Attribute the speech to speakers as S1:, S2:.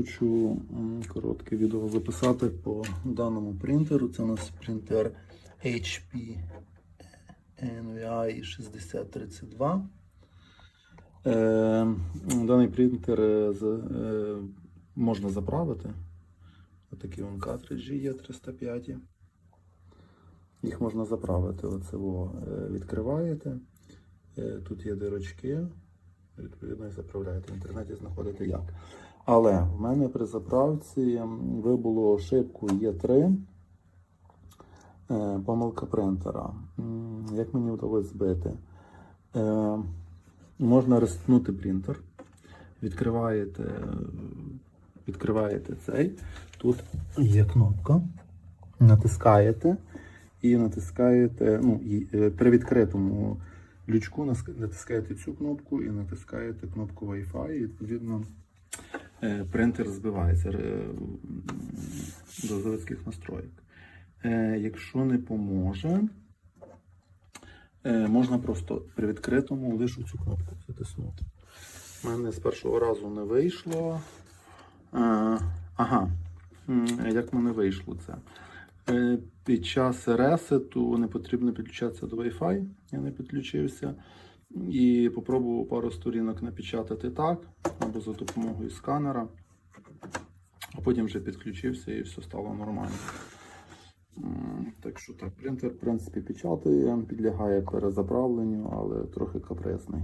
S1: хочу коротке відео записати по даному принтеру. Це у нас принтер HP NVI 6032. Е, даний принтер е, е, можна заправити. Отакі вон картриджі є 305. Їх можна заправити. Оце е, відкриваєте. Тут є дирочки. Відповідно, і заправляєте. В інтернеті знаходите як. Але в мене при заправці вибуло ошибку Є3. Е, помилка принтера. Як мені вдалося збити? Е, можна рестнути принтер. Відкриваєте, відкриваєте цей. Тут є кнопка. Натискаєте і натискаєте, ну, е, при відкритому лючку натискаєте цю кнопку і натискаєте кнопку Wi-Fi, і відповідно е, принтер збивається е, до заводських настроїк. Е, Якщо не поможе, можна просто при відкритому лише цю кнопку затиснути. У мене з першого разу не вийшло. Ага, як мене вийшло це? Е, Під час ресету не потрібно підключатися до Wi-Fi. Я не підключився. І попробував пару сторінок напечатати так, або за допомогою сканера. А потім вже підключився і все стало нормально. Так що так, принтер, в принципі, печатає, підлягає перезаправленню, але трохи капризний.